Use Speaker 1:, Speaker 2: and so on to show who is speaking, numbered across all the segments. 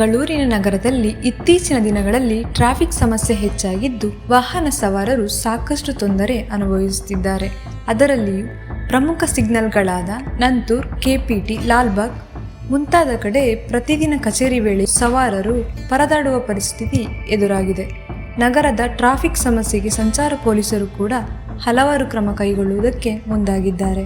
Speaker 1: ಮಂಗಳೂರಿನ ನಗರದಲ್ಲಿ ಇತ್ತೀಚಿನ ದಿನಗಳಲ್ಲಿ ಟ್ರಾಫಿಕ್ ಸಮಸ್ಯೆ ಹೆಚ್ಚಾಗಿದ್ದು ವಾಹನ ಸವಾರರು ಸಾಕಷ್ಟು ತೊಂದರೆ ಅನುಭವಿಸುತ್ತಿದ್ದಾರೆ. ಅದರಲ್ಲಿಯೂ ಪ್ರಮುಖ ಸಿಗ್ನಲ್ಗಳಾದ ನಂತೂರ್ ಕೆಪಿಟಿ, ಲಾಲ್ಬಾಗ್ ಮುಂತಾದ ಕಡೆ ಪ್ರತಿದಿನ ಕಚೇರಿ ವೇಳೆ ಸವಾರರು ಪರದಾಡುವ ಪರಿಸ್ಥಿತಿ ಎದುರಾಗಿದೆ. ನಗರದ ಟ್ರಾಫಿಕ್ ಸಮಸ್ಯೆಗೆ ಸಂಚಾರ ಪೊಲೀಸರು ಕೂಡ ಹಲವಾರು ಕ್ರಮ ಕೈಗೊಳ್ಳುವುದಕ್ಕೆ ಮುಂದಾಗಿದ್ದಾರೆ.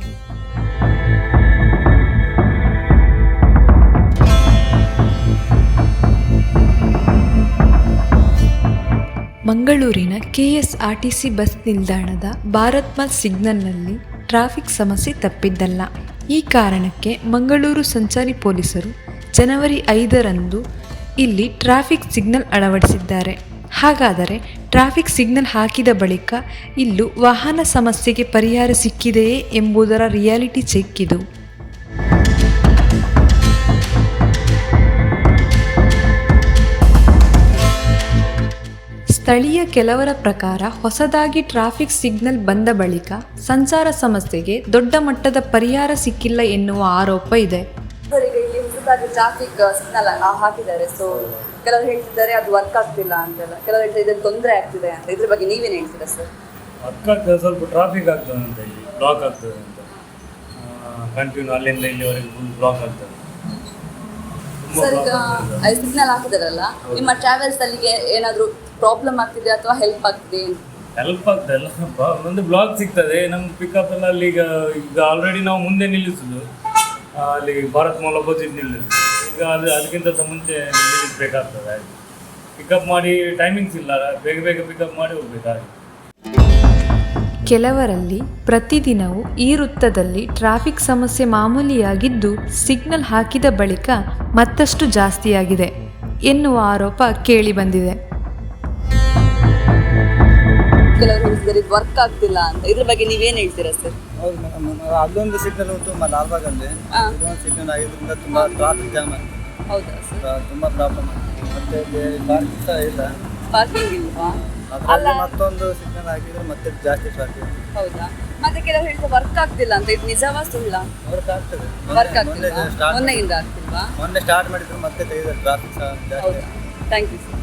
Speaker 1: ಮಂಗಳೂರಿನ ಕೆಎಸ್ಆರ್ಟಿಸಿ ಬಸ್ ನಿಲ್ದಾಣದ ಭಾರತ್ ಮಾಲ್ ಸಿಗ್ನಲ್ನಲ್ಲಿ ಟ್ರಾಫಿಕ್ ಸಮಸ್ಯೆ ತಪ್ಪಿದ್ದಲ್ಲ. ಈ ಕಾರಣಕ್ಕೆ ಮಂಗಳೂರು ಸಂಚಾರಿ ಪೊಲೀಸರು ಜನವರಿ ಐದರಂದು ಇಲ್ಲಿ ಟ್ರಾಫಿಕ್ ಸಿಗ್ನಲ್ ಅಳವಡಿಸಿದ್ದಾರೆ. ಹಾಗಾದರೆ ಟ್ರಾಫಿಕ್ ಸಿಗ್ನಲ್ ಹಾಕಿದ ಬಳಿಕ ಇಲ್ಲೂ ವಾಹನ ಸಮಸ್ಯೆಗೆ ಪರಿಹಾರ ಸಿಕ್ಕಿದೆಯೇ ಎಂಬುದರ ರಿಯಾಲಿಟಿ ಚೆಕ್ ಇದು. ಸ್ಥಳೀಯ ಕೆಲವರ ಪ್ರಕಾರ ಹೊಸದಾಗಿ ಟ್ರಾಫಿಕ್ ಸಿಗ್ನಲ್ ಬಂದ ಬಳಿಕ ಸಂಚಾರ ಸಮಸ್ಯೆಗೆ ದೊಡ್ಡ ಮಟ್ಟದ ಪರಿಹಾರ ಸಿಕ್ಕಿಲ್ಲ ಎನ್ನುವ ಆರೋಪ ಇದೆ.
Speaker 2: ಇಲ್ಲಿ ಹೊಸದಾಗಿ ಟ್ರಾಫಿಕ್ ಸಿಗ್ನಲ್ ಹಾಕಿದ್ದಾರೆ. ಸೊ ಕೆಲವರು ಹೇಳ್ತಿದ್ದಾರೆ ಅದು ವರ್ಕ್ ಆಗ್ತಿಲ್ಲ ಅಂತೆಲ್ಲ. ಕೆಲವರು ಹೇಳ್ತಾರೆ ತೊಂದರೆ ಆಗ್ತಿದೆ ಅಂತ. ಇದ್ರ ಬಗ್ಗೆ ನೀವೇನು ಹೇಳ್ತೀರಾ ಸರ್
Speaker 3: ಹತ್ತಾಗ್ತದೆ ಸ್ವಲ್ಪ ಟ್ರಾಫಿಕ್ ಆಗ್ತದೆ ಅಂತ ಇಲ್ಲಿ ಬ್ಲಾಕ್ ಆಗ್ತದೆ ಅಂತ. ಕಂಟಿನ್ಯೂ ಅಲ್ಲಿಂದ ಇಲ್ಲಿವರೆಗೆ ಫುಲ್ ಬ್ಲಾಕ್ ಆಗ್ತದೆ.
Speaker 2: ಸರ್ ಈಗ ಸಿಗ್ನಲ್ ಹಾಕಿದಾರಲ್ಲ, ನಿಮ್ಮ ಟ್ರಾವೆಲ್ಸ್ ಅಲ್ಲಿಗೆ ಏನಾದರೂ ಪ್ರಾಬ್ಲಮ್ ಆಗ್ತಿದೆ ಅಥವಾ ಹೆಲ್ಪ್ ಆಗ್ತಿದೆ
Speaker 3: ಹೆಲ್ಪ್ ಆಗ್ತದೆ ಬ- ಒಂದು ಬ್ಲಾಕ್ ಸಿಗ್ತದೆ. ನಮ್ಗೆ ಪಿಕಪ್ ಎಲ್ಲ ಅಲ್ಲಿ ಈಗ ಈಗ ಆಲ್ರೆಡಿ ನಾವು ಮುಂದೆ ನಿಲ್ಲಿಸುದು. ಅಲ್ಲಿ ಭಾರತ್ ಮಾಲ್ ಅಪೋಸಿಟ್ ನಿಲ್ಲಿಸುದು. ಈಗ ಅದು ಅದಕ್ಕಿಂತ ಮುಂಚೆ ನಿಲ್ಲಿಸಬೇಕಾಗ್ತದೆ. ಪಿಕಪ್ ಮಾಡಿ ಟೈಮಿಂಗ್ಸ್ ಇಲ್ಲ. ಬೇಗ ಬೇಗ ಪಿಕಪ್ ಮಾಡಿ ಹೋಗ್ಬೇಕಾಗಿ
Speaker 1: ಕೆಲವರಲ್ಲಿ ಪ್ರತಿದಿನವೂ ಈ ವೃತ್ತದಲ್ಲಿ ಟ್ರಾಫಿಕ್ ಸಮಸ್ಯೆ ಮಾಮೂಲಿಯಾಗಿದ್ದು ಸಿಗ್ನಲ್ ಹಾಕಿದ ಬಳಿಕ ಮತ್ತಷ್ಟು ಜಾಸ್ತಿಯಾಗಿದೆ ಎನ್ನುವ ಆರೋಪ ಕೇಳಿಬಂದಿದೆ
Speaker 2: ಕೆಲವರು ಹೇಳ್ತಿದ್ದಾರೆ ಇದು ವರ್ಕ್ ಆಗ್ತಿಲ್ಲ ಅಂತ. ಇದ್ರ ಬಗ್ಗೆ ನೀವೇನು ಹೇಳ್ತೀರಾ ಸರ್
Speaker 4: ಹೌದು ಮೇಡಮ್ ಅಲ್ಲೊಂದು ಸಿಗ್ನಲ್ ಉಂಟು ಲಾಲ್ಬಾಗಲ್ಲಿ. ಇದೊಂದು ಸಿಗ್ನಲ್ ಆಗಿದ್ರಿಂದ ತುಂಬ ಟ್ರಾಫಿಕ್ ಜಾಮ್ ಆಗ್ತದೆ
Speaker 2: ಹೌದಾ ಸರ್
Speaker 4: ತುಂಬ ಪ್ರಾಬ್ಲಮ್ ಆಗ್ತದೆ ಮತ್ತೆ ಇಲ್ಲಿ ಪಾರ್ಕಿಂಗ್ ಸಹ ಇಲ್ಲ.
Speaker 2: ಪಾರ್ಕಿಂಗ್ ಇಲ್ವಾ?
Speaker 4: ಅದರಲ್ಲಿ ಮತ್ತೊಂದು ಸಿಗ್ನಲ್ ಹಾಕಿದ್ರೆ ಮತ್ತೆ ಜಾಸ್ತಿ ಟ್ರಾಫಿಕ್
Speaker 2: ಹೌದಾ? ಮತ್ತೆ ಕೆಲವರು ಹೇಳಿದ್ರೆ ವರ್ಕ್ ಆಗ್ತಿಲ್ಲ ಅಂತ. ಇದು ನಿಜವಾ ಸುಳ್ಳ
Speaker 4: ವರ್ಕ್ ಆಗ್ತದೆ.
Speaker 2: ವರ್ಕ್
Speaker 4: ಆಗ್ತದೆ
Speaker 2: ಮೊನ್ನೆಯಿಂದ ಆಗ್ತಿಲ್ವಾ?
Speaker 4: ಮೊನ್ನೆ ಸ್ಟಾರ್ಟ್ ಮಾಡಿದ್ರು ಮತ್ತೆ ತೆಗೆದ್ರೆ ಟ್ರಾಫಿಕ್ ಜಾಸ್ತಿ
Speaker 2: ಥ್ಯಾಂಕ್ ಯು ಸರ್